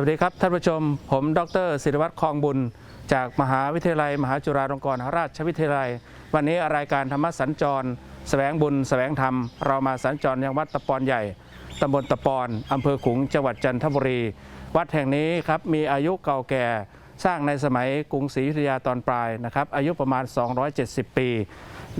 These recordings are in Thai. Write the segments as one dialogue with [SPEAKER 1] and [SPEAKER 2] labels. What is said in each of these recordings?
[SPEAKER 1] วัสดีครับท่านผู้ชม ผมดรศิริวัตรคลองบุญ จากมหาวิทยาลัย มหาจุฬาลงกรณราชวิทยาลัย วันนี้รายการธรรมสัญจรแสวงบุญแสวงธรรม เรามาสัญจรยังวัดตะปอนใหญ่ตำบลตะปอนอำเภอขุงจังหวัดจันทบุรี วัดแห่งนี้ครับมีอายุเก่าแก่ สร้างในสมัยกรุงศรีอยุธยาตอนปลายนะครับอายุประมาณ 270 ปี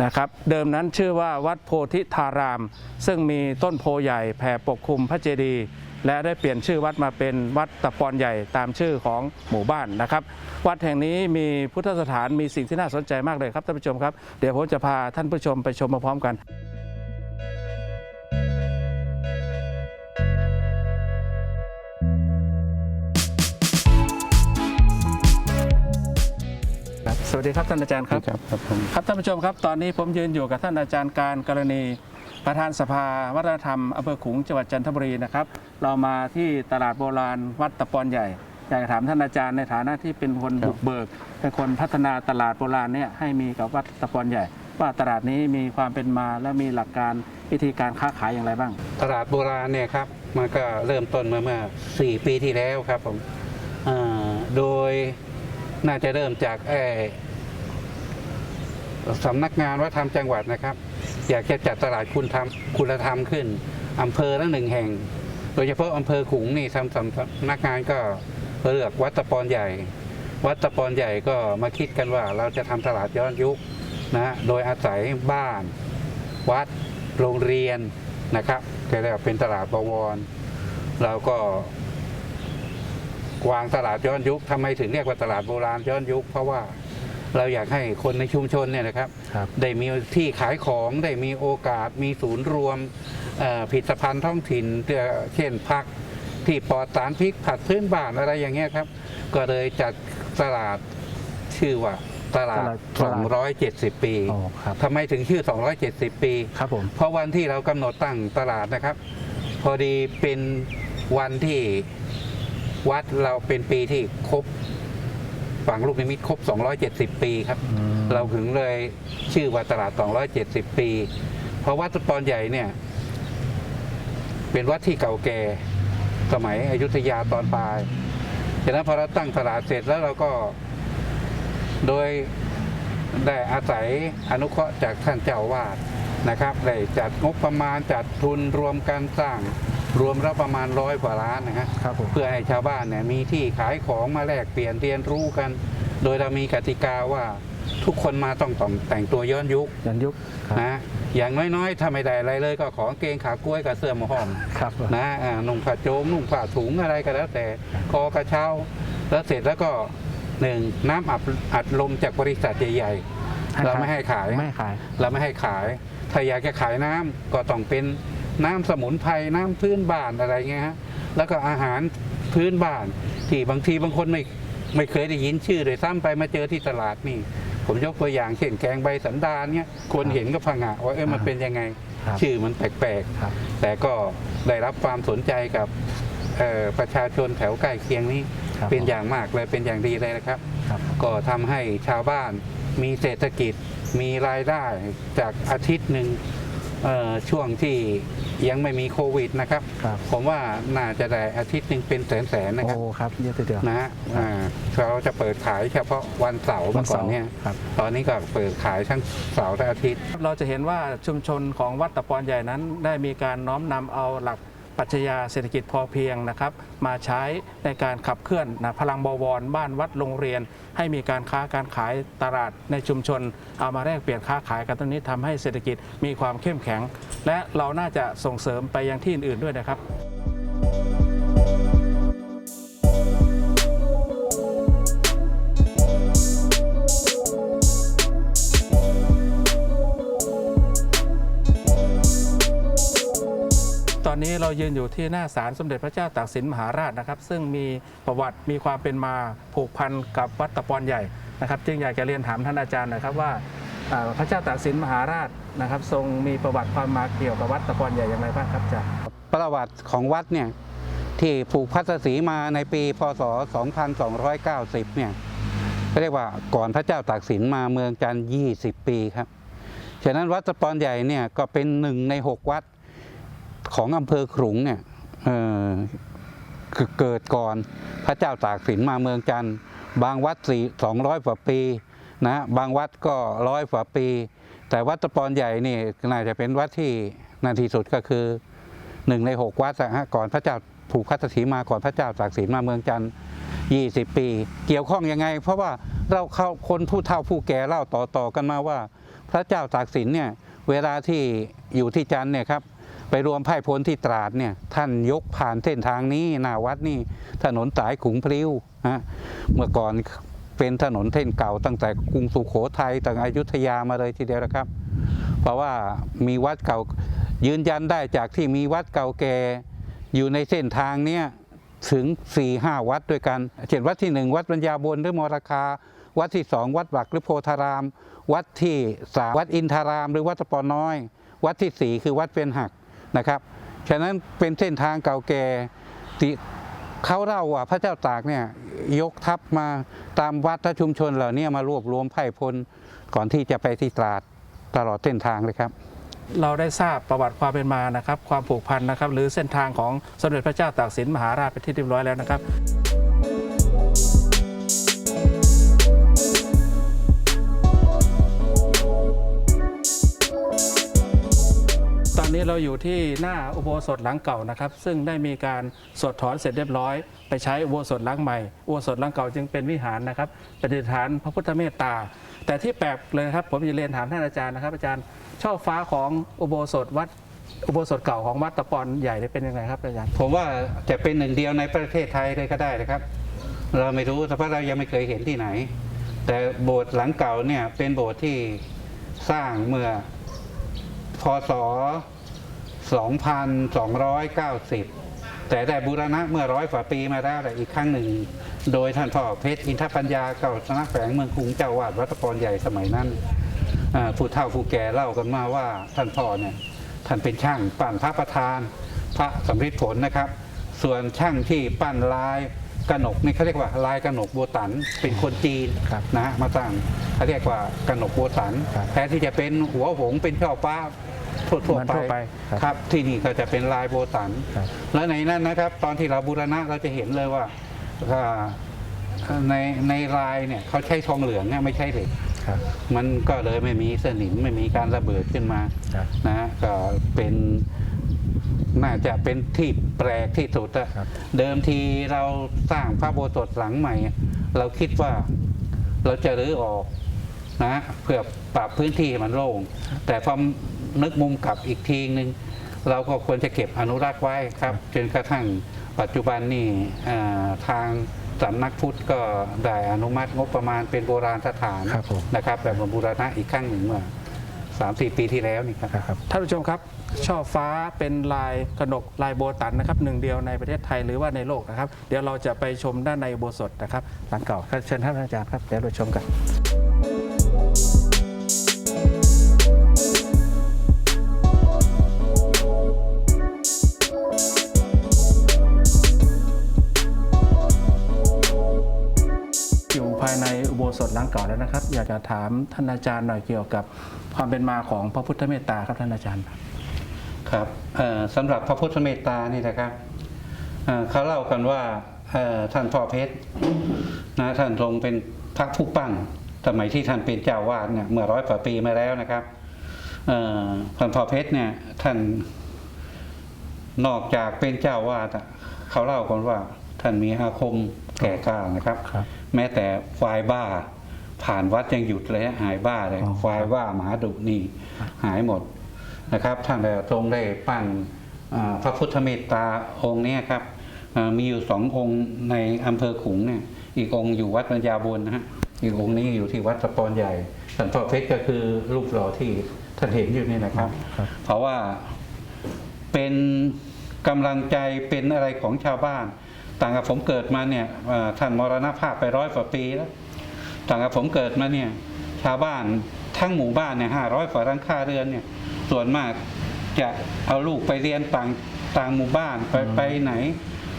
[SPEAKER 1] นะครับเดิมนั้นชื่อว่าวัดโพธิธาราม ซึ่งมีต้นโพใหญ่แผ่ปกคลุมพระเจดีย์ และได้เปลี่ยนชื่อวัดมาเป็นวัดตะปอนใหญ่ตามชื่อของหมู่บ้านนะครับ วัดแห่งนี้มีพุทธสถานมีสิ่งที่น่าสนใจมากเลยครับท่านผู้ชมครับเดี๋ยวผมจะพาท่านผู้ชมไปชมมาพร้อมกันครับสวัสดีครับท่านอาจารย์ครับ
[SPEAKER 2] ครับครับผม
[SPEAKER 1] ครับท่านผู้ชมครับ ตอนนี้ผมยืนอยู่กับท่านอาจารย์การกรณี ประธานสภาวัฒนธรรมอำเภอขุงจังหวัดจันทบุรีนะครับ เรามาที่ตลาดโบราณวัดตะปอนใหญ่อยากจะถามท่านอาจารย์ในฐานะที่เป็นคนบุกเบิกเป็นคนพัฒนาตลาดโบราณเนี่ยให้มีกับวัดตะปอนใหญ่ ว่าตลาดนี้มีความเป็นมาและมีหลักการวิธีการค้าขายอย่างไรบ้าง
[SPEAKER 2] ตลาดโบราณเนี่ยครับมันก็เริ่มต้นมาเมื่อ 4 ปีที่แล้วครับผมโดยน่าจะเริ่มจากสำนักงานวัฒนธรรมจังหวัดนะครับ อยากจะจัดตลาดคุณธรรมคุณธรรมขึ้นอำเภอละหนึ่งแห่ง โดยเฉพาะอำเภอขุงนี่ทำสำนักงานก็เลือกวัดตะปอนใหญ่ วัดตะปอนใหญ่ก็มาคิดกันว่าเราจะทำตลาดย้อนยุคนะฮะโดยอาศัยบ้าน วัดโรงเรียนนะครับก็เรียกว่าเป็นตลาดบวรเราก็วางตลาดย้อนยุคทำไมถึงเรียกว่าตลาดโบราณย้อนยุค เพราะว่า เราอยากให้คนในชุมชนเนี่ยนะครับ
[SPEAKER 1] ครับ
[SPEAKER 2] ได้มีที่ขายของได้มีโอกาสมีศูนย์รวมเอ่อผลิตภัณฑ์ท้องถิ่นเอ่อเช่นผักที่ปลอดสารพิษผัดพื้นบ้านอะไรอย่างเงี้ยครับ ก็เลยจัดตลาดชื่อว่าตลาด
[SPEAKER 1] ตลาด
[SPEAKER 2] 270 ปี
[SPEAKER 1] อ๋อครับ
[SPEAKER 2] ทำไมถึงชื่อ 270 ปี
[SPEAKER 1] ครับผม
[SPEAKER 2] เพราะวันที่เรากำหนดตั้งตลาดนะครับ พอดีเป็นวันที่วัดเราเป็นปีที่ครบ ฝังลูกนิมิตครบ 270 ปีครับ เราถึงเลยชื่อว่าตลาด 270 ปี เพราะวัดตะปอนใหญ่เนี่ย เป็นวัดที่เก่าแก่สมัยอยุธยาตอนปลายฉะนั้นพอเราตั้งตลาดเสร็จแล้วเราก็โดยได้อาศัยอนุเคราะห์จากท่านเจ้าวาดนะครับ ได้จัดงบประมาณจัดทุนรวมกันสร้าง รวมแล้วประมาณร้อยกว่าล้านนะฮะ
[SPEAKER 1] ครับผม
[SPEAKER 2] เพื่อให้ชาวบ้านเนี่ยมีที่ขายของมาแลกเปลี่ยนเรียนรู้กัน โดยเรามีกติกาว่าทุกคนมาต้องต้องแต่งตัวย้อนยุค
[SPEAKER 1] ยันยุคครับ
[SPEAKER 2] นะอย่างน้อยๆถ้าไม่ได้อะไรเลยก็ขอกางเกงขากล้วยกับเสื้อหมอห้อม
[SPEAKER 1] ครับ
[SPEAKER 2] นะอ่านุ่งผ้าโจงนุ่งผ้าถุงอะไรก็แล้วแต่คอกระเช้า แล้วเสร็จแล้วก็หนึ่งน้ำอัดอัดลมจากบริษัทใหญ่ๆเราไม่ให้ขาย
[SPEAKER 1] ไม่ให้ขาย
[SPEAKER 2] เราไม่ให้ขาย ถ้าอยากจะขายน้ำก็ต้องเป็น น้ำสมุนไพรน้ำพื้นบ้านอะไรเงี้ยฮะแล้วก็อาหารพื้นบ้าน ที่บางทีบางคนไม่ไม่เคยได้ยินชื่อเลยซ้ำไปมาเจอที่ตลาดนี่ ผมยกตัวอย่างเช่นแกงใบสันดานเนี่ยคนเห็นก็พังอะว่าเออมันเป็นยังไง
[SPEAKER 1] ครับ
[SPEAKER 2] ชื่อมันแปลก
[SPEAKER 1] ครับ
[SPEAKER 2] ๆ แต่ก็ได้รับความสนใจกับเอ่อประชาชนแถวใกล้เคียงนี้
[SPEAKER 1] ครับ
[SPEAKER 2] เป็นอย่างมากเลยเป็นอย่างดีเลยนะครับ
[SPEAKER 1] ครับ
[SPEAKER 2] ก็ทำให้ชาวบ้านมีเศรษฐกิจมีรายได้จากอาทิตย์หนึ่ง เอ่อช่วงที่ยังไม่มีโควิดนะครับ
[SPEAKER 1] ครับ
[SPEAKER 2] ผมว่าน่าจะได้อาทิตย์หนึ่งเป็นแสนๆนะครับ
[SPEAKER 1] โอ้ครับเยอะทีเดียว
[SPEAKER 2] นะฮะอ่าเราจะเปิดขายเฉพาะวันเสาร์
[SPEAKER 1] วั
[SPEAKER 2] เมื่
[SPEAKER 1] น
[SPEAKER 2] อก่อ
[SPEAKER 1] เสานร์
[SPEAKER 2] เนี่ย
[SPEAKER 1] ครับ
[SPEAKER 2] ตอนนี้ก็เปิดขายทั้งเสาร์และอาทิตย์
[SPEAKER 1] เราจะเห็นว่าชุมชนของวัดตะปอนใหญ่นั้น ได้มีการน้อมนำเอาหลัก ปรัชญาเศรษฐกิจพอเพียงนะครับ มาใช้ในการขับเคลื่อนนะพลังบวร บ้านวัดโรงเรียน ให้มีการค้าการขายตลาดในชุมชน เอามาแลกเปลี่ยนค้าขายกันตรงนี้ทำให้เศรษฐกิจมีความเข้มแข็ง และเราน่าจะส่งเสริมไปยังที่อื่นๆด้วยนะครับ อนนี้เรายืนอยู่ที่หน้าศาลสมเด็จพระเจ้าตากสินมหาราชนะครับ ซึ่งมีประวัติมีความเป็นมาผูกพันกับวัดตะปอนใหญ่นะครับจึงอยากจะเรียนถามท่านอาจารย์นะครับว่าพระเจ้าตากสินมหาราชนะครับ ทรงมีประวัติความมาเกี่ยวกับวัดตะปอนใหญ่อย่างไรบ้างครับอาจารย์
[SPEAKER 2] ประวัติของวัดเนี่ยที่ผูกพัสสีมาในปีพศ 2290 เนี่ยเรียกว่าก่อนพระเจ้าตากสินมาเมืองจันทร์20 ปีครับ ฉะนั้นวัดสะปอนใหญ่เนี่ยก็เป็นหนึ่งในหกวัด ของอำเภอขลุงเนี่ยเออคือเกิดก่อนพระเจ้าตากสินมาเมืองจันทร์ บางวัดสี่สองร้อยกว่าปีนะบางวัดก็ร้อยกว่าปี แต่วัดสะปอนใหญ่นี่น่าจะเป็นวัดที่นาที่สุดก็คือหนึ่งในหกวัดฮะก่อนพระเจ้าผูกพัตถีมาก่อนพระเจ้าตากสินมาเมืองจันทร์20ปี เกี่ยวข้องยังไง เพราะว่าเราเข้าคนผู้เฒ่าผู้แก่เล่าต่อๆกันมาว่า พระเจ้าตากสินเนี่ยเวลาที่อยู่ที่จันทร์เนี่ยครับ ไปรวมไพ่พลที่ตราดเนี่ยท่านยกผ่านเส้นทางนี้หน้าวัดนี่ถนนสายขุงพริ้วฮะเมื่อก่อนเป็นถนนเส้นเก่าตั้งแต่กรุงสุโขทัยตั้งอยุธยามาเลยทีเดียวนะครับ เพราะว่ามีวัดเก่ายืนยันได้จากที่มีวัดเก่าแก่อยู่ในเส้นทางเนี้ยถึง4ี่ห้าวัดด้วยกัน เช่นวัดที่หนึ่งวัดปัญญาบนหรือมรคา วัดที่สองวัดบักหรือโพธาราม วัดที่สามวัดอินทาราม หรือวัดตะปอน้อย วัดที่สี่คือวัดเป็นหัก นะครับฉะนั้นเป็นเส้นทางเก่าแก่ติเขาเล่าว่าพระเจ้าตากเนี่ยยกทัพมาตามวัดและชุมชนเหล่านี้มารวบรวมไพ่พลก่อนที่จะไปที่ตราดตลอดเส้นทางเลยครับ
[SPEAKER 1] เราได้ทราบประวัติความเป็นมานะครับ ความผูกพันนะครับ หรือเส้นทางของสมเด็จพระเจ้าตากสินมหาราชเป็นที่เรียบร้อยแล้วนะครับ ตอนนี้เราอยู่ที่หน้าอุโบสถหลังเก่านะครับ ซึ่งได้มีการสวดถอนเสร็จเรียบร้อย ไปใช้อุโบสถหลังใหม่อุโบสถหลังเก่าจึงเป็นวิหารนะครับประดิษฐานพระพุทธเมตตา แต่ที่แปลกเลยนะครับ ผมจะเรียนถามท่านอาจารย์นะครับ อาจารย์ช่อฟ้าของอุโบสถวัดอุโบสถเก่าของวัดตะปอนใหญ่เนี่ยเป็นยังไงครับอาจารย์
[SPEAKER 2] ผมว่าจะเป็นหนึ่งเดียวในประเทศไทยเลยก็ได้นะครับ เราไม่รู้เพราะเรายังไม่เคยเห็นที่ไหน แต่โบสถ์หลังเก่าเนี่ยเป็นโบสถ์ที่สร้างเมื่อ พศ 2290 แต่ได้บูรณะเมื่อร้อยกว่าปีมาแล้วแต่อีกครั้งหนึ่ง โดยท่านพ่อเพชรอินทปัญญาเก่าสำนักแฝงเมืองกรุงเจ้าวาดวัดตะปอนใหญ่สมัยนั้นอ่าผู้เฒ่าผู้แก่เล่ากันมาว่าท่านพ่อเนี่ยท่านเป็นช่างปั้นพระประธาน พระสำริดผลนะครับ ส่วนช่างที่ปั้นลายกระหนกนี่เขาเรียกว่าลายกระหนกบัวตันเป็นคนจีน
[SPEAKER 1] ครับ
[SPEAKER 2] นะฮะมาสร้างเขาเรียกว่ากระหนกบัวตัน
[SPEAKER 1] ครับ
[SPEAKER 2] แทนที่จะเป็นหัวหงส์เป็นช่อฟ้า ทั่ว
[SPEAKER 1] เหมือน
[SPEAKER 2] ๆ
[SPEAKER 1] ทั่ว
[SPEAKER 2] ไป
[SPEAKER 1] ไปครับ
[SPEAKER 2] ครับที่นี่ก็จะเป็นลายโบตัน
[SPEAKER 1] ครับ
[SPEAKER 2] แล้วในนั้นนะครับ ตอนที่เราบูรณะเราจะเห็นเลยว่าอ่าในในลายเนี่ยเขาใช้ทองเหลืองเนี่ยไม่ใช่เหล็ก
[SPEAKER 1] ครับ
[SPEAKER 2] มันก็เลยไม่มีสนิมไม่มีการระเบิดขึ้นมา
[SPEAKER 1] ครับ
[SPEAKER 2] นะฮะก็เป็นน่าจะเป็นที่แปลกที่สุดอะ
[SPEAKER 1] ครับ
[SPEAKER 2] เดิมทีเราสร้างพระโบสถหลังใหม่ เราคิดว่าเราจะรื้อออกนะเพื่อปรับพื้นที่ให้มันโล่งแต่พอ นึกมุมกลับอีกทีนึงเราก็ควรจะเก็บอนุรักษ์ไว้ครับจนกระทั่งปัจจุบันนี่อ่าทางสำนักพุทธก็ได้อนุมัติงบประมาณเป็นโบราณสถาน
[SPEAKER 1] ครับผม
[SPEAKER 2] นะครับแบบมาบูรณะอีกครั้งหนึ่งเมื่อสามสี่ปีที่แล้วนี่ครับ
[SPEAKER 1] ครับท่านผู้ชมครับช่อฟ้าเป็นลายกระหนกลายโบตันนะครับหนึ่งเดียวในประเทศไทยหรือว่าในโลกนะครับ เดี๋ยวเราจะไปชมด้านในอุโบสถนะครับหลังเก่าครับเชิญท่านอาจารย์ครับเดี๋ยวเราชมกัน จะถามท่านอาจารย์หน่อยเกี่ยวกับความเป็นมาของพระพุทธเมตตาครับท่านอาจารย์ครับ
[SPEAKER 2] ครับเอ่อสำหรับพระพุทธเมตตานี่นะครับเอ่อเขาเล่ากันว่าเอ่อท่านพ่อเพชรนะท่านทรงเป็นพระผู้ปั้นสมัยที่ท่านเป็นเจ้าวาดเนี่ยเมื่อร้อยกว่าปีมาแล้วนะครับเอ่อท่านพ่อเพชรเนี่ยท่านนอกจากเป็นเจ้าวาดอะเขาเล่ากันว่าท่านมีอาคมแก่กล้านะครับ
[SPEAKER 1] ครับ
[SPEAKER 2] แม้แต่ควายบ้า ผ่านวัดยังหยุดเลยฮะหายบ้าเลย
[SPEAKER 1] อ๋อ
[SPEAKER 2] ควายบ้าหมาดุนี่หายหมดนะครับท่านได้ทรงได้ปั้นอ่าพระพุทธเมตตาองค์เนี้ยครับอ่ามีอยู่สององค์ในอำเภอขลุงเนี่ยอีกองค์อยู่วัดปัญญาบนนะฮะอีกองค์นี้อยู่ที่วัดสะปอนใหญ่สันพ่อเพชรก็คือรูปหล่อที่ท่านเห็นอยู่นี่นะครับ
[SPEAKER 1] ครับ
[SPEAKER 2] เพราะว่าเป็นกำลังใจเป็นอะไรของชาวบ้าน ต่างกับผมเกิดมาเนี่ยเอ่อท่านมรณภาพไปร้อยกว่าปีแล้ว ต่างกับผมเกิดมาเนี่ยชาวบ้านทั้งหมู่บ้านเนี่ยห้าร้อยกว่าหลังคาเรือนเนี่ย ส่วนมากจะเอาลูกไปเรียนต่างต่างหมู่บ้านไปไปไหน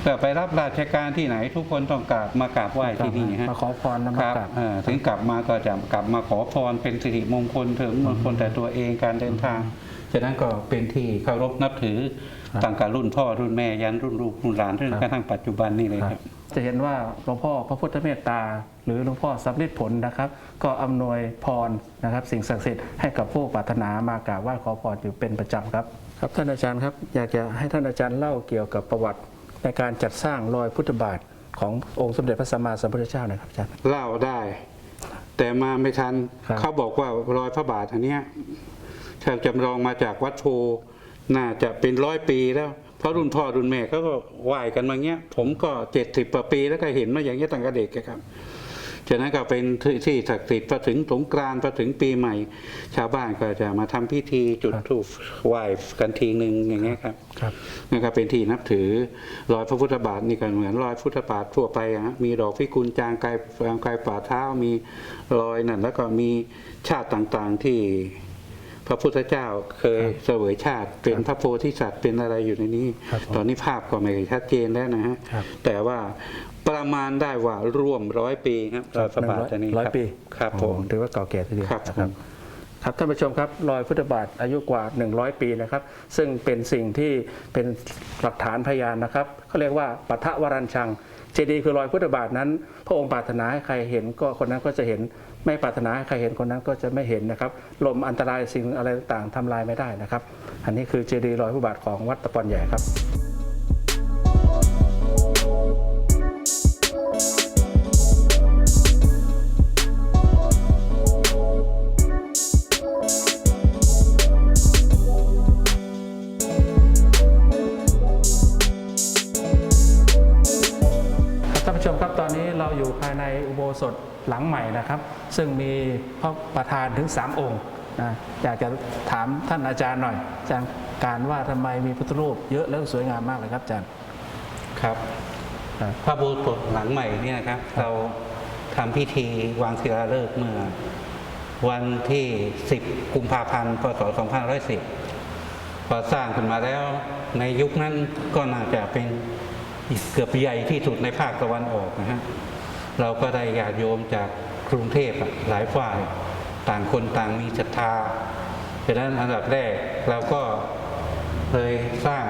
[SPEAKER 2] ก็ไปรับราชการที่ไหนทุกคนต้องกราบมากราบไหว้ที่นี่ฮะ
[SPEAKER 1] มาขอพรนะ
[SPEAKER 2] ค
[SPEAKER 1] มา
[SPEAKER 2] รับ
[SPEAKER 1] กราบ
[SPEAKER 2] เอ่อถึงกลับมาก็จะกลับมาขอพรเป็นสิริมงคลเถิงมงคลแต่ตัวเองการเดินทางฉะนั้นก็เป็นที่เคารพนับถือ
[SPEAKER 1] ครับ
[SPEAKER 2] ตั้งแต่รุ่นพ่อรุ่นแม่ยันรุ่นลูกรุ่นหลานจน
[SPEAKER 1] ครับ
[SPEAKER 2] กระทั่งปัจจุบันนี่เลย
[SPEAKER 1] ค
[SPEAKER 2] ค
[SPEAKER 1] รั
[SPEAKER 2] รั
[SPEAKER 1] บบจะเห็นว่าหลวงพ่อพระพุทธเมตตา หรือหลวงพ่อสำลิดผลนะครับ ก็อำนวยพรนะครับ สิ่งศักดิ์สิทธิ์ให้กับผู้ปรารถนามากราบไหว้ขอพรอยู่เป็นประจำครับ ครับท่านอาจารย์ครับอยากจะให้ท่านอาจารย์เล่าเกี่ยวกับประวัติ ในการจัดสร้างรอยพุทธบาทขององค์สมเด็จพระสัมมาสัมพุทธเจ้าหน่อยครับอาจารย์
[SPEAKER 2] เล่าได้ แต่มาไม่ทัน
[SPEAKER 1] ครับ
[SPEAKER 2] เขาบอกว่ารอยพระบาทอันเนี้ยถ้าจำลองมาจากวัดโพ น่าจะเป็นร้อยปีแล้วเพราะรุ่นพ่อรุ่นแม่เขาก็ไหว้กันมาเงี้ย ผมก็เจ็ดสิบปีแล้วก็เห็นมาอย่างเงี้ยตั้งแต่เด็กอะครับฉะนั้นก็เป็นที่ที่ศักดิ์สิทธิ์พอถึงสงกรานต์พอถึงปีใหม่ ชาวบ้านก็จะมาทำพิธีจุด
[SPEAKER 1] ครับ
[SPEAKER 2] ธูปไหว้กันทีหนึ่งอย่างเงี้ยครับ
[SPEAKER 1] ครับ
[SPEAKER 2] นี่ก็เป็นที่นับถือรอยพระพุทธบาทนี่ก็เหมือนรอยพุทธบาททั่วไปอะฮะมีดอกพิกุลจางกายจางกายฝ่าเท้ามีรอยนั่นแล้วก็มีชาติต่างๆที่ พระพุทธเจ้าเคยเสวยชาติเป็นพระโพธิสัตว์เป็นอะไรอยู่ในนี้
[SPEAKER 1] ครับผม
[SPEAKER 2] ตอนนี้ภาพก็ไม่ชัดเจนแล้วนะฮะ
[SPEAKER 1] ครับ
[SPEAKER 2] แต่ว่าประมาณได้ว่าร่วมร้อยปีครับรอยพระบาทอันนี้
[SPEAKER 1] ร้อย
[SPEAKER 2] ครับ
[SPEAKER 1] ปี
[SPEAKER 2] ครับผม
[SPEAKER 1] โอ้ถือว่าเก่าแก่ทีเดียว
[SPEAKER 2] ครับ
[SPEAKER 1] นะ
[SPEAKER 2] ผม
[SPEAKER 1] ครับท่านผู้ชมครับรอยพุทธบาทอายุกว่า 100 ปีนะครับ ซึ่งเป็นสิ่งที่เป็นหลักฐานพยานนะครับเขาเรียกว่าปัทวรัญชัง เจดีย์คือรอยพุทธบาทนั้น พระองค์ปรารถนาให้ใครเห็นก็คนนั้นก็จะเห็น ไม่ปรารถนาให้ใครเห็นคนนั้นก็จะไม่เห็นนะครับ ลมอันตรายสิ่งอะไรต่างๆทำลายไม่ได้นะครับ อันนี้คือเจดีย์รอยพุทธบาทของวัดตะปอนใหญ่ครับครับท่านผู้ชมครับตอนนี้เราอยู่ภายในอุโบสถ หลังใหม่นะครับ ซึ่งมีพระประธานถึง 3 องค์นะอยากจะถามท่านอาจารย์หน่อยอาจารย์การว่าทำไมมีพุทธรูปเยอะแล้วสวยงามมากเลยครับอาจารย์
[SPEAKER 2] ครับ
[SPEAKER 1] ครับ
[SPEAKER 2] พระโบสถ์หลังใหม่เนี่ยนะครับเราทำพิธีวางศิลาฤกษ์เมื่อวันที่ 10 กุมภาพันธ์พศ2510พอสร้างขึ้นมาแล้วในยุคนั้นก็น่าจะเป็นเกือบใหญ่ที่สุดในภาคตะวันออกนะฮะ เราก็ได้ญาติโยมจากกรุงเทพอะหลายฝ่ายต่างคนต่างมีศรัทธาดังนั้นอันดับแรกเราก็เลยสร้าง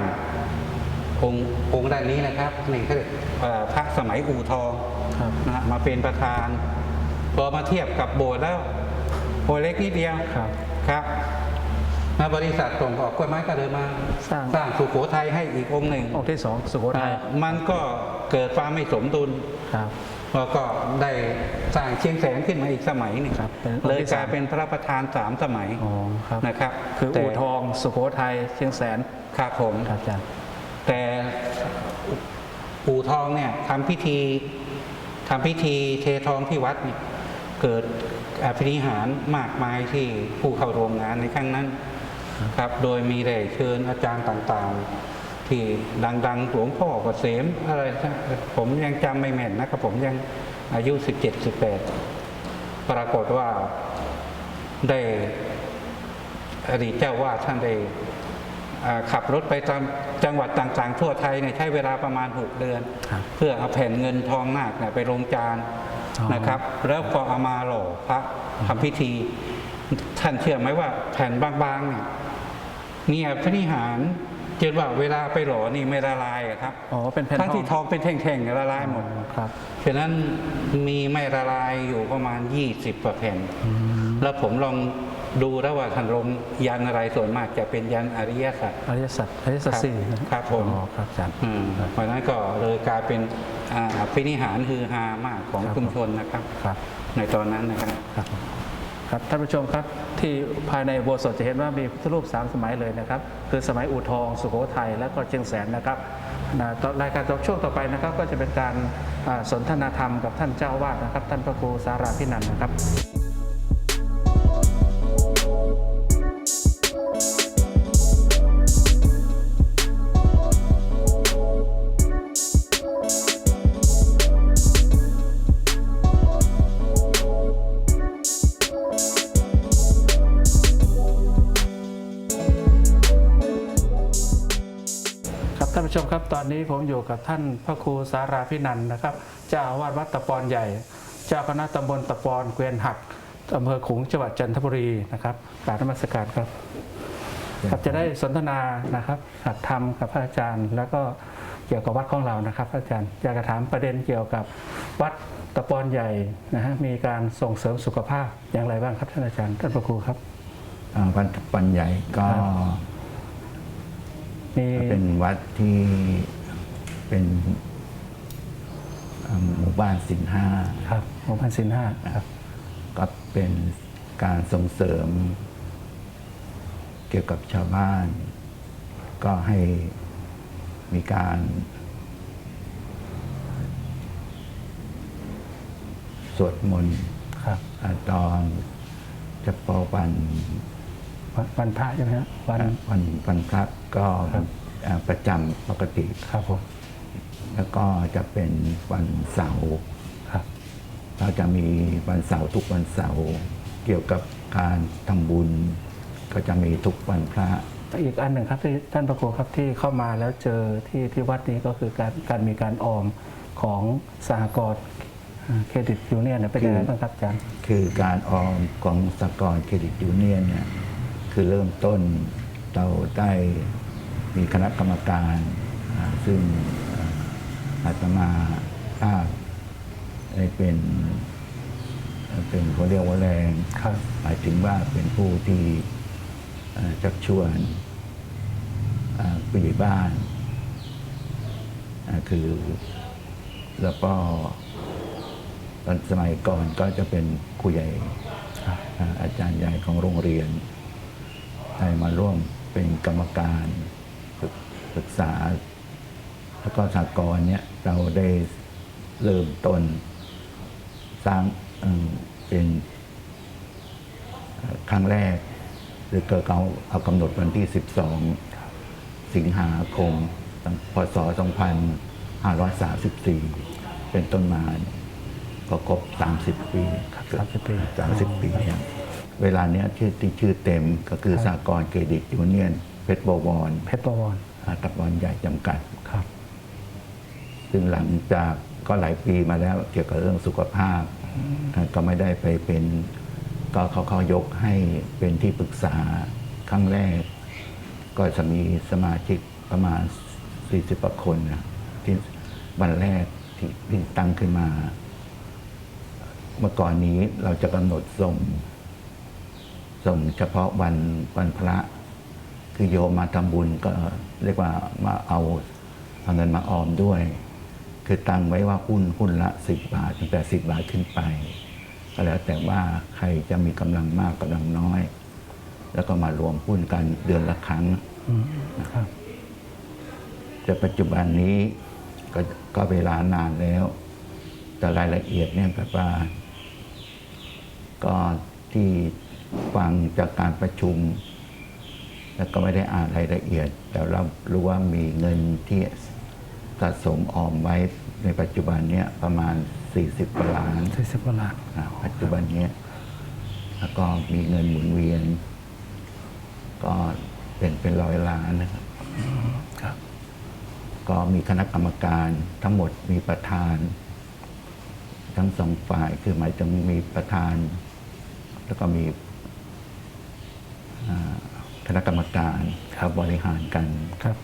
[SPEAKER 2] องค์องค์ด้านนี้นะครับนี่คือเอ่อพระสมัยอู่ทอง
[SPEAKER 1] ครับ
[SPEAKER 2] นะฮะมาเป็นประธาน พอมาเทียบกับโบสถ์แล้วโบสถ์เล็กนิดเดียว
[SPEAKER 1] ครับ
[SPEAKER 2] ครับมาบริษัทส่งออกกล้วยไม้ก็เลยมา
[SPEAKER 1] สร้าง
[SPEAKER 2] สร้างสุโขทัยให้อีกองค์หนึ่ง
[SPEAKER 1] องค์ที่สองสุโขทัย
[SPEAKER 2] อ่ามันก็เกิดความไม่สมดุล
[SPEAKER 1] ครับ
[SPEAKER 2] แล้วก็ได้สร้างเชียงแสนขึ้นมาอีกสมัยหนึง
[SPEAKER 1] ครับเป็นองค์ที่
[SPEAKER 2] เลยกลาย
[SPEAKER 1] สาม
[SPEAKER 2] เป็นพระประธานสามสมัย
[SPEAKER 1] อ๋อครับ
[SPEAKER 2] นะครับ
[SPEAKER 1] คือ
[SPEAKER 2] แต่
[SPEAKER 1] อู่ทองสุโขทัยเชียงแสน
[SPEAKER 2] ครับผม
[SPEAKER 1] ครับอาจารย์
[SPEAKER 2] แต่ปู่ทองเนี่ยทำพิธีทำพิธีเททองที่วัดเนี่ยเกิดอภินิหารมากมายที่ผู้เข้าร่วมงานในครั้งนั้นครับ โดยมีได้เชิญอาจารย์ต่างๆ ที่ดังๆหลวงพ่อเกษมอะไรนะผมยังจำไม่แม่นนะครับผมยังอายุ 17-18 ปรากฏว่าได้อดีตเจ้าวาดท่านได้อ่าขับรถไปตามจังหวัดต่างๆ ทั่วไทยเนี่ยใช้เวลาประมาณ 6 เดือน
[SPEAKER 1] ครับ
[SPEAKER 2] เพื่อเอาแผ่นเงินทองนาคเนี่ยไปลงจาน
[SPEAKER 1] อ๋อ
[SPEAKER 2] นะครับ แล้วพอเอามาหล่อพระทำพิธี ท่านเชื่อไหมว่าแผ่นบางๆเนี่ยเนี่ยพระนิหาร เจนว่าเวลาไปหล่อนี่ไม่ละลายอะครับ
[SPEAKER 1] อ๋อเป็นแผ่น
[SPEAKER 2] ทั้งที่ทองเป็นแท่งๆเนี่ยละลายหมด
[SPEAKER 1] อ๋อครับ
[SPEAKER 2] ฉะนั้นมีไม่ละลายอยู่ประมาณ 20กว่าแผ่น
[SPEAKER 1] อืม
[SPEAKER 2] แล้วผมลองดูแล้วว่าท่านลงยันอะไรส่วนมากจะเป็นยันอริยสัจ
[SPEAKER 1] อริยสัจอริยสัจสี่นะครับ
[SPEAKER 2] ผม
[SPEAKER 1] อ๋อครับอาจารย์
[SPEAKER 2] อืมเพราะฉะนั้นก็เลยกลายเป็นอ่าพินิหารฮือฮามากของ
[SPEAKER 1] ครับ
[SPEAKER 2] ชุมชนนะครับ
[SPEAKER 1] ครับ
[SPEAKER 2] ในตอนนั้นนะครับ
[SPEAKER 1] ครับ ครับท่านผู้ชมครับที่ภายในโบสถจะเห็นว่ามีพุทธรูปสามสมัยเลยนะครับ คือสมัยอู่ทอง สุโขทัยและก็เชียงแสนนะครับนะต่อรายการต่อช่วงต่อไปนะครับ ก็จะเป็นการสนทนาธรรมกับท่านเจ้าวาดนะครับ ท่านพระครูสาราพินันนะครับ นนี้ผมอยู่กับท่านพระครูสาราพินันท์นะครับ เจ้าอาวาสวัดตะปอนใหญ่ เจ้าคณะตำบลตะปอนเกวียนหักอำเภอขลุงจังหวัดจันทบุรีนะครับกราบนมัสการครับครับจะได้สนทนานะครับหัดธรรมกับพระอาจารย์ แล้วก็เกี่ยวกับวัดของเรานะครับพระอาจารย์อยากจะถามประเด็นเกี่ยวกับวัดตะปอนใหญ่นะฮะมีการส่งเสริมสุขภาพอย่างไรบ้างครับท่านอาจารย์ท่านพระครูครับ
[SPEAKER 3] อ่าวัดปันใหญ่ก็
[SPEAKER 1] ครับมี
[SPEAKER 3] เป็นวัดที่ เป็นอ่าหมู่บ้านสินห้า
[SPEAKER 1] ครับหมู่บ้านสินห้าครับ
[SPEAKER 3] ก็เป็นการส่งเสริม เกี่ยวกับชาวบ้าน ก็ให้มีการสวดมนต์
[SPEAKER 1] ครับ
[SPEAKER 3] อ่าตอนเฉพาะวัน
[SPEAKER 1] วันวันพระใช่ไหมฮะวัน
[SPEAKER 3] วันวันพระก็
[SPEAKER 1] ครับ
[SPEAKER 3] อ่าประจำปกติ
[SPEAKER 1] ครับผม
[SPEAKER 3] แล้วก็จะเป็นวันเสาร์
[SPEAKER 1] ครับ
[SPEAKER 3] เราจะมีวันเสาร์ทุกวันเสาร์เกี่ยวกับการทำบุญ ก็จะมีทุกวันพระ
[SPEAKER 1] อีกอันหนึ่งครับที่ท่านพระครูครับที่เข้ามาแล้วเจอที่ที่วัดนี้ก็คือการการมีการออมของสหกรณ์เครดิตยูเนียนเป็นยังไงบ้างครับอาจารย์
[SPEAKER 3] คือการออมของสหกรณ์เครดิตยูเนียนเนี่ยคือเริ่มต้นเราได้มีคณะกรรมการ ซึ่ง อาตมาภาพได้เป็นเป็นเขาเรียกว่าแรง
[SPEAKER 1] ครับ
[SPEAKER 3] หมายถึงว่าเป็นผู้ที่เอ่อชักชวนผู้ใหญ่บ้าน คือแล้วก็ตอนสมัยก่อนก็จะเป็นครูใหญ่อาจารย์ใหญ่ของโรงเรียนได้มาร่วมเป็นกรรมการปรึกปรึกษา แล้วก็สากลเนี่ยเราได้เริ่มต้นสร้างเอิ่มเป็นครั้งแรก หรือเกิดเขาเอากำหนดวันที่ 12 สิงหาคมตั้งพศ 2534 เป็นต้นมาเนี่ยก็ครบ 30 ปี
[SPEAKER 1] ครับ30 ปี
[SPEAKER 3] 30 ปีเนี่ยเวลาเนี้ยชื่อที่ชื่อเต็มก็คือสากลเครดิตยูเนียนเพชรบวร
[SPEAKER 1] เพชรประวร
[SPEAKER 3] อาตะบอลใหญ่จำกัด
[SPEAKER 1] ครับ
[SPEAKER 3] ซึ่งหลังจากก็หลายปีมาแล้วเกี่ยวกับเรื่องสุขภาพ ก็ไม่ได้ไปเป็นก็เขาเขายกให้เป็นที่ปรึกษาครั้งแรก ก็จะมีสมาชิกประมาณ 40กว่าคนนะที่วันแรกที่ที่ตั้งขึ้นมา เมื่อก่อนนี้เราจะกำหนดส่ง ส่งเฉพาะวันวันพระ คือโยมมาทำบุญก็เรียกว่ามาเอาเอาเงินมาออมด้วย คือตั้งไว้ว่าหุ้นหุ้นละสิบบาทตั้งแต่สิบบาทขึ้นไป ก็แล้วแต่ว่าใครจะมีกำลังมากกำลังน้อย แล้วก็มารวมหุ้นกันเดือนละครั้ง
[SPEAKER 1] อืมครับ
[SPEAKER 3] แต่ปัจจุบันนี้ก็ก็เวลานานแล้ว แต่รายละเอียดเนี่ยแบบว่า ก็ที่ฟังจากการประชุม แล้วก็ไม่ได้อ่านรายละเอียด แต่เรารู้ว่ามีเงินที่ สะสมออมไว้ในปัจจุบันเนี้ยประมาณ 40กว่าล้าน
[SPEAKER 1] สี่สิบกว่าล้าน
[SPEAKER 3] อ่าปัจจุบันเนี้ยแล้วก็มีเงินหมุนเวียน ก็เป็นเป็นร้อยล้านนะครับ
[SPEAKER 1] ครับ
[SPEAKER 3] ก็มีคณะกรรมการทั้งหมดมีประธาน ทั้งสองฝ่ายคือหมายถึงมีประธาน แล้วก็มีอ่าคณะกรรมการครับบริหารกัน
[SPEAKER 1] ครับ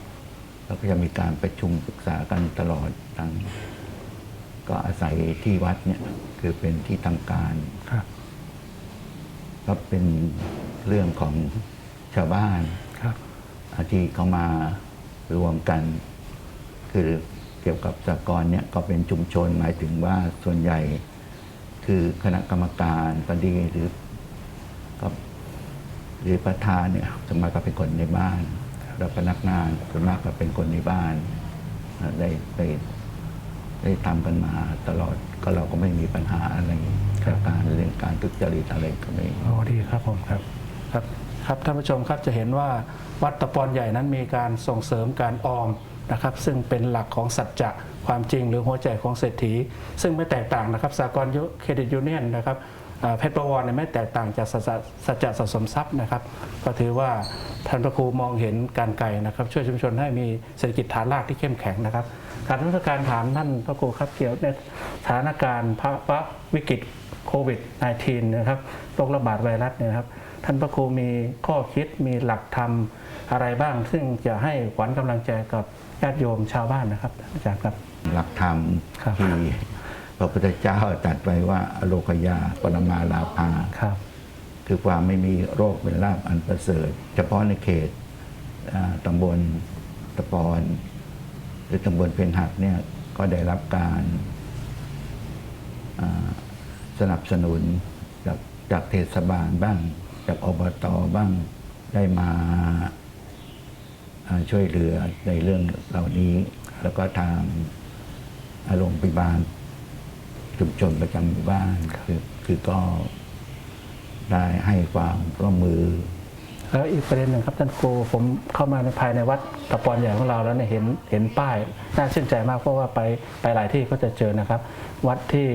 [SPEAKER 3] แล้วก็จะมีการประชุมปรึกษากันตลอดทั้งก็อาศัยที่วัดเนี่ย คือเป็นที่ทำการ
[SPEAKER 1] ครับ
[SPEAKER 3] ก็เป็นเรื่องของชาวบ้าน
[SPEAKER 1] ครับ
[SPEAKER 3] อาที่เขามารวมกัน คือเกี่ยวกับสากลเนี่ยก็เป็นชุมชนหมายถึงว่าส่วนใหญ่ คือคณะกรรมการก็ดีหรือก็หรือประธานเนี่ยสวนมากก็เป็นคนในบ้าน แล้วพนักงานส่วนมากก็เป็นคนในบ้านได้ได้ได้ทำกันมาตลอดก็เราก็ไม่มีปัญหาอะไรกับการเรื่องการทุจริตอะไรก็ไม่
[SPEAKER 1] โอ้ดีครับผมครับครับครับท่านผู้ชมครับจะเห็นว่าวัดตะปอนใหญ่นั้นมีการส่งเสริมการออมนะครับ ซึ่งเป็นหลักของสัจจะความจริงหรือหัวใจของเศรษฐี ซึ่งไม่แตกต่างนะครับสากลเครดิตยูเนียนนะครับ เพชรประวรเนี่ยไม่แตกต่างจากสัจจะสัจจะสะสมทรัพย์นะครับ ก็ถือว่าท่านพระครูมองเห็นการไกลนะครับ ช่วยชุมชนให้มีเศรษฐกิจฐานรากที่เข้มแข็งนะครับการรัชการถามท่านพระครูครับเกี่ยวในสถานการณ์ภาวะวิกฤตโควิด -19 นะครับโรคระบาดไวรัสเนี่ยนะครับท่านพระครูมีข้อคิดมีหลักธรรมอะไรบ้าง ซึ่งจะให้ขวัญกำลังใจกับญาติโยมชาวบ้านนะครับอาจารย์ครับ
[SPEAKER 3] หลักธรรม
[SPEAKER 1] ครับ
[SPEAKER 3] ที่ พระพุทธเจ้าตรัสไว้ว่าอโลกยาปรมาลาภา
[SPEAKER 1] ครับ
[SPEAKER 3] คือความไม่มีโรคเป็นลาบอันประเสริฐ เฉพาะในเขตอ่าตำบลตะปอน หรือตำบลเพนหักเนี่ยก็ได้รับการอ่าสนับสนุนจากจากเทศบาลบ้าง จากอบตบ้างได้มาอ่าช่วยเหลือในเรื่องเหล่านี้ แล้วก็ทางโรงพยาบาล ชุมชนประจำหมู่บ้านคือคือก็ได้ให้ความร่วมมือ
[SPEAKER 1] แล้วอีกประเด็นหนึ่งครับท่านครูผมเข้ามาในภายในวัดตะปอนใหญ่ของเราแล้วเนี่ยเห็นเห็นป้ายน่าชื่นใจมากเพราะว่าไปไปหลายที่ก็จะเจอนะครับ วัดที่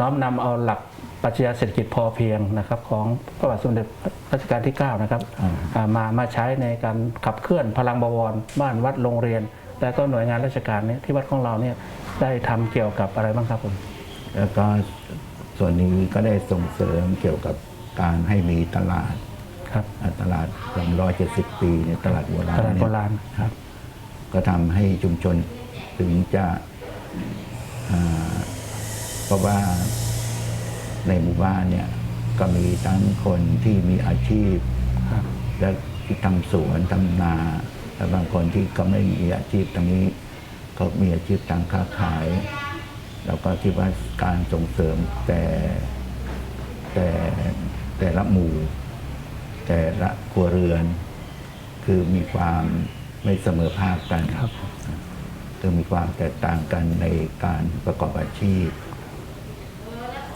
[SPEAKER 1] น้อมนำเอาหลักปรัชญาเศรษฐกิจพอเพียงนะครับ ของพระบาทสมเด็จรัชกาลที่ 9 นะครับ
[SPEAKER 3] อ่า
[SPEAKER 1] อ่ามามาใช้ในการขับเคลื่อนพลังบวร บ้านวัดโรงเรียน และก็หน่วยงานราชการเนี่ยที่วัดของเราเนี่ยได้ทำเกี่ยวกับอะไรบ้างครับผม
[SPEAKER 3] แล้วก็ส่วนนี้ก็ได้ส่งเสริมเกี่ยวกับการให้มีตลาด
[SPEAKER 1] ครับ
[SPEAKER 3] อ่าตลาด 270 ปีในยตลาดโบราณ
[SPEAKER 1] ตลาด
[SPEAKER 3] เนี่ย
[SPEAKER 1] โบราณครับ
[SPEAKER 3] ก็ทำให้ชุมชนถึงจะอ่าเพราะว่าในหมู่บ้านเนี่ยก็มีทั้งคนที่มีอาชีพ
[SPEAKER 1] ครับ
[SPEAKER 3] และที่ทำสวนทำนาและบางคนที่ก็ไม่มีอาชีพตรงนี้เขามีอาชีพทางค้าขาย แล้วก็คิดว่าการส่งเสริมแต่แต่แต่ละหมู่ แต่ละครัวเรือน คือมีความไม่เสมอภาคกัน
[SPEAKER 1] ครับ
[SPEAKER 3] คือมีความแตกต่างกันในการประกอบอาชีพ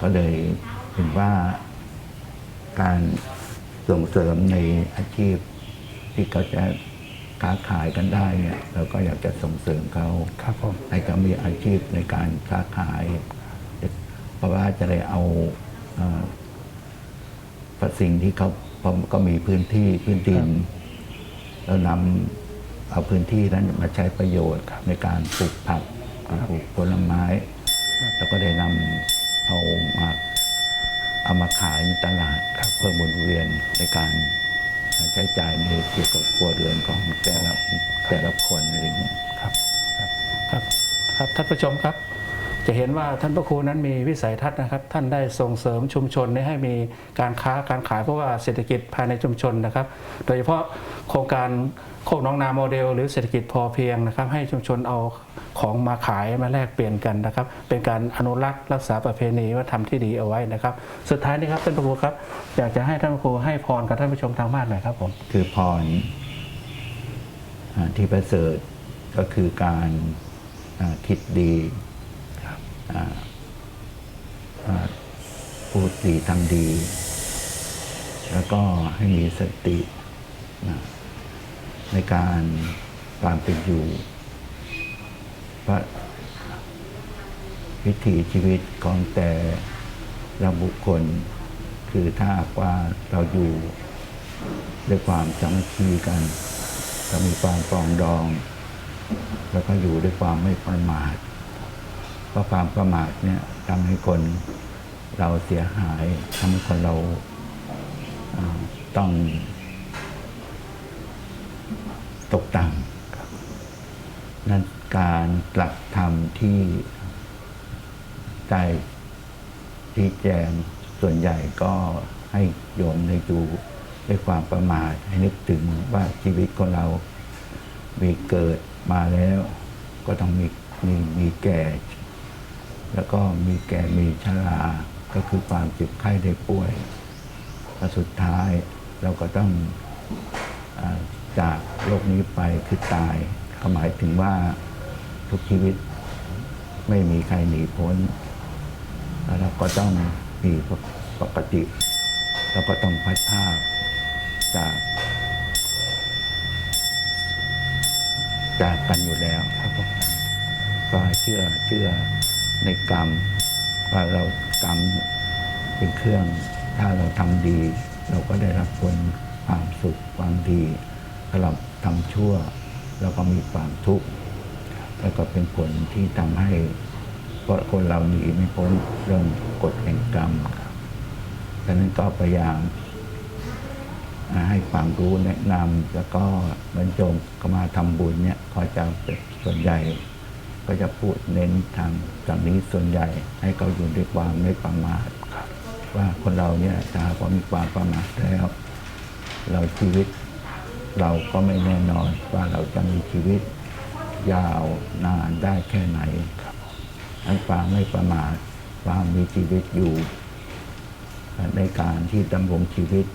[SPEAKER 3] ก็เลยเห็นว่าการส่งเสริมในอาชีพที่เขาจะ ค้าขายกันได้เนี่ยเราก็อยากจะส่งเสริมเขา
[SPEAKER 1] ครับผม
[SPEAKER 3] ให้เขามีอาชีพในการค้าขาย เพราะว่าจะได้เอาเอ่อสิ่งที่เขาเพราะก็มีพื้นที่พื้นดินแล้วนำเอาพื้นที่นั้นมาใช้ประโยชน์ในการปลูกผักปลูกผลไม้แล้วก็ได้นำเอามาเอามาขายในตลาดเพื่อหมุนเวียนในการ ใช้จ่ายในเกี่ยวกับครัวเรือนของแต่ละแต่ละคนอะไรองเงี้ย
[SPEAKER 1] ครับครับครับครับท่านผู้ชมครับ จะเห็นว่าท่านพระครูนั้นมีวิสัยทัศน์นะครับ ท่านได้ส่งเสริมชุมชนให้มีการค้าการขายเพราะว่าเศรษฐกิจภายในชุมชนนะครับ โดยเฉพาะโครงการ โคกน้องนาโมเดล หรือเศรษฐกิจพอเพียงนะครับ ให้ชุมชนเอาของมาขายมาแลกเปลี่ยนกันนะครับ เป็นการอนุรักษ์รักษาประเพณีวัฒนธรรมที่ดีเอาไว้นะครับ สุดท้ายนี้ครับท่านพระครูครับ อยากจะให้ท่านพระครูให้พรกับท่านผู้ชมทางบ้านหน่อยครับผม
[SPEAKER 3] คือพรอ่าที่ประเสริฐก็คือการอ่าคิดดีอ่าอ่าพูดดีทำดี แล้วก็ให้มีสตินะ ในการความเป็นอยู่พระวิถีชีวิตของแต่ละบุคคล คือถ้าว่าเราอยู่ด้วยความสามัคคีกันเรามีความปรองดอง แล้วก็อยู่ด้วยความไม่ประมาท เพราะความประมาทเนี่ยทำให้คนเราเสียหายทำให้คนเราต้อง ตกต่ำนั่นการหลักธรรมที่ได้ที่แจงส่วนใหญ่ก็ให้โยมในดูด้วยความประมาทให้นึกถึงว่าชีวิตของเรา มีเกิดมาแล้ว ก็ต้องมีมีมีแก่ แล้วก็มีแก่มีชราก็คือความเจ็บไข้ได้ป่วยและสุดท้ายเราก็ต้องอ จากโลกนี้ไปคือตายก็หมายถึงว่าทุกชีวิตไม่มีใครหนีพ้น แล้วเราก็ต้องมีปกติเราก็ต้องพัดภาคจาก จากกันอยู่แล้วครับผมก็เชื่อเชื่อในกรรม ว่าเรากรรมเป็นเครื่อง ถ้าเราทำดี เราก็ได้รับผลความสุขความดี ถ้าเราทำชั่ว เราก็มีความทุกข์แล้วก็เป็นผลที่ทำให้เพราะคนเราหนีไม่พ้นเรื่องกฎแห่งกรรมดังนั้นก็พยายามให้ความรู้แนะนำแล้วก็บรรจงก็มาทำบุญเนี่ยเขาจะเป็นส่วนใหญ่ ก็จะพูดเน้นทางทางนี้ส่วนใหญ่ให้เขาอยู่ด้วยความไม่ประมาทว่าคนเราเนี่ยถ้าหากว่ามีความประมาทแล้ว เราชีวิต เราก็ไม่แน่นอนว่าเราจะมีชีวิตยาวนานได้แค่ไหนทั้งความไม่ประมาทความมีชีวิตอยู่ ในการที่ดำรงชีวิต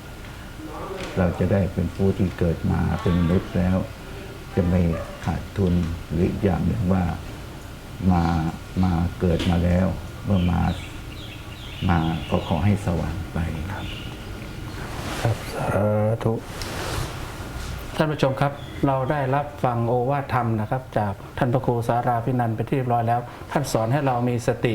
[SPEAKER 3] เราจะได้เป็นผู้ที่เกิดมาเป็นมนุษย์แล้ว จะไม่ขาดทุนหรืออีกอย่างหนึ่งว่ามามาเกิดมาแล้วเมื่อมามาก็ขอให้สว่างไป
[SPEAKER 1] ครับสาธุ ท่านผู้ชมครับ เราได้รับฟังโอวาทธรรมนะครับ จากท่านพระครูสาราพินันไปที่เรียบร้อยแล้ว ท่านสอนให้เรามีสติ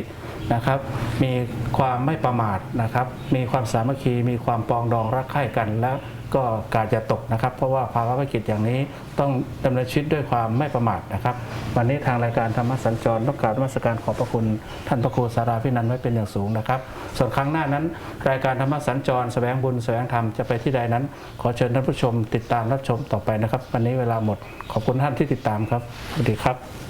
[SPEAKER 1] นะครับ มีความไม่ประมาทนะครับ มีความสามัคคีมีความปองดองรักใคร่กันแล้ว ก็การจะตกนะครับ เพราะว่าภาวะวิกฤตอย่างนี้ต้องดำเนินชีวิตด้วยความไม่ประมาทนะครับ วันนี้ทางรายการธรรมสัญจรต้องกราบนมัสการขอบพระคุณท่านพระครูสาราพินันไว้เป็นอย่างสูงนะครับ ส่วนครั้งหน้านั้น รายการธรรมสัญจรแสวงบุญแสวงธรรมจะไปที่ใดนั้น ขอเชิญท่านผู้ชมติดตามรับชมต่อไปนะครับ วันนี้เวลาหมดขอบคุณท่านที่ติดตามครับสวัสดีครับ